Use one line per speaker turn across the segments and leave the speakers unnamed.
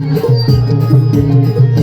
Thank you.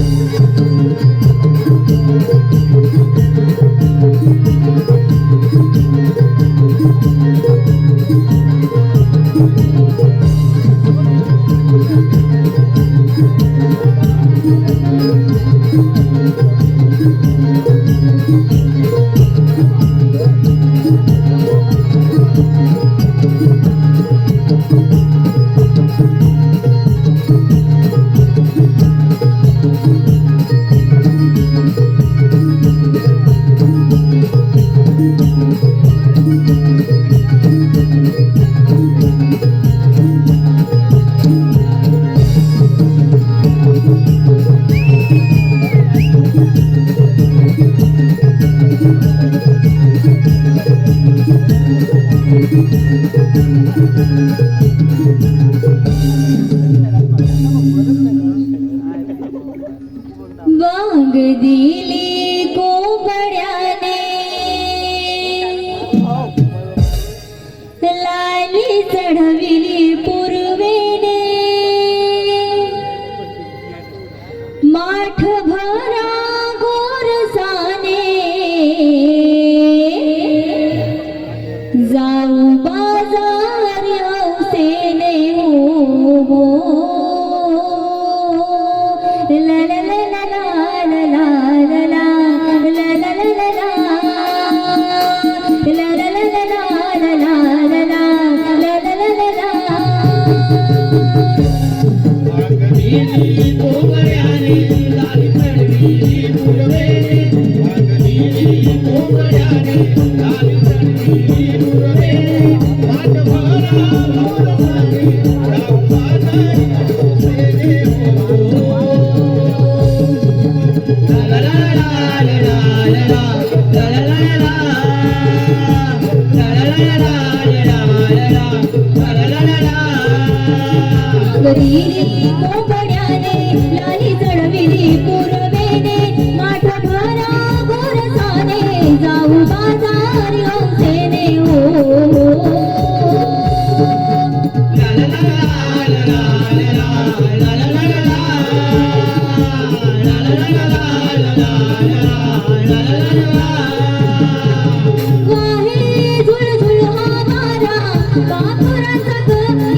Thank you. você. Good evening.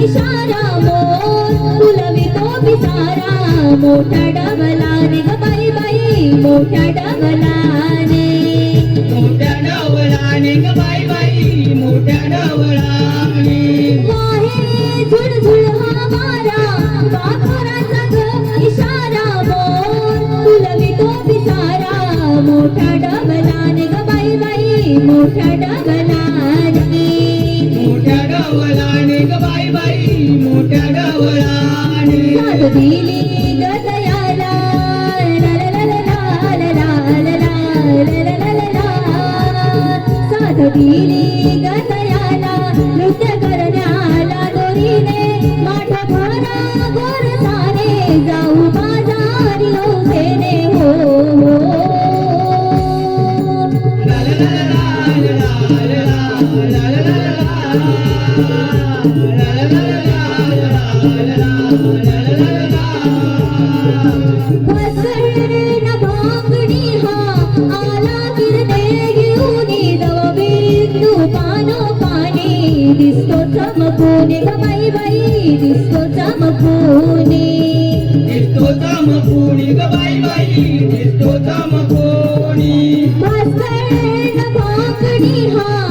इशारा मोर फुलवितो पिसारा मोठा डबलाने ग बाई बाई मोठ्या डबलाने
मोठ्या डवळाने ग बाई बाई मोठ्या रे
वाहे झुळझुळ हा वारा कापुराचा ग इशारा मोर फुलवितो पिसारा मोठ्या डबलाने ग बाई बाई मोठ्या डबलाने.
मोठ्या डवळाने बाई बाई मोठ्या डवळाने
साथ दिली गदयाला ला ला ला ला ला ला ला ला ला ला ला ला ला. साथ दिली नृत्य करण्याला दोरीने दिसतो चमकूने गबाई बाई दिसतो चमकूने
दिसतो
चमकूने. गबाई बाई दिसतो चमकूने
हा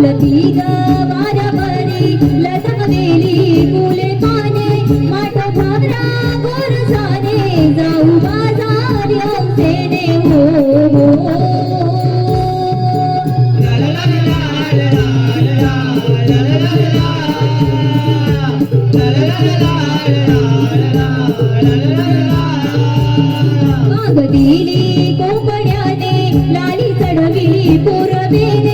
फुलती ग
बाराबारी लटकलेली फुले पाने माठ भरा गोर झाले जाऊ बाजार येऊने हो हो. दिली कोपड्याने लाली चढविली
पुरविली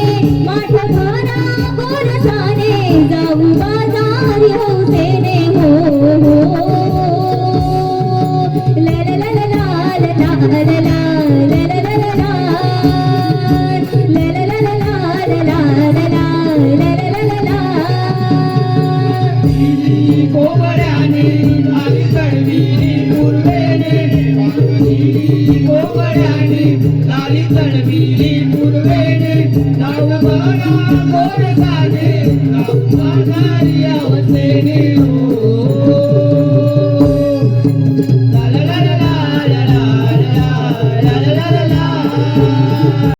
पूर्वेने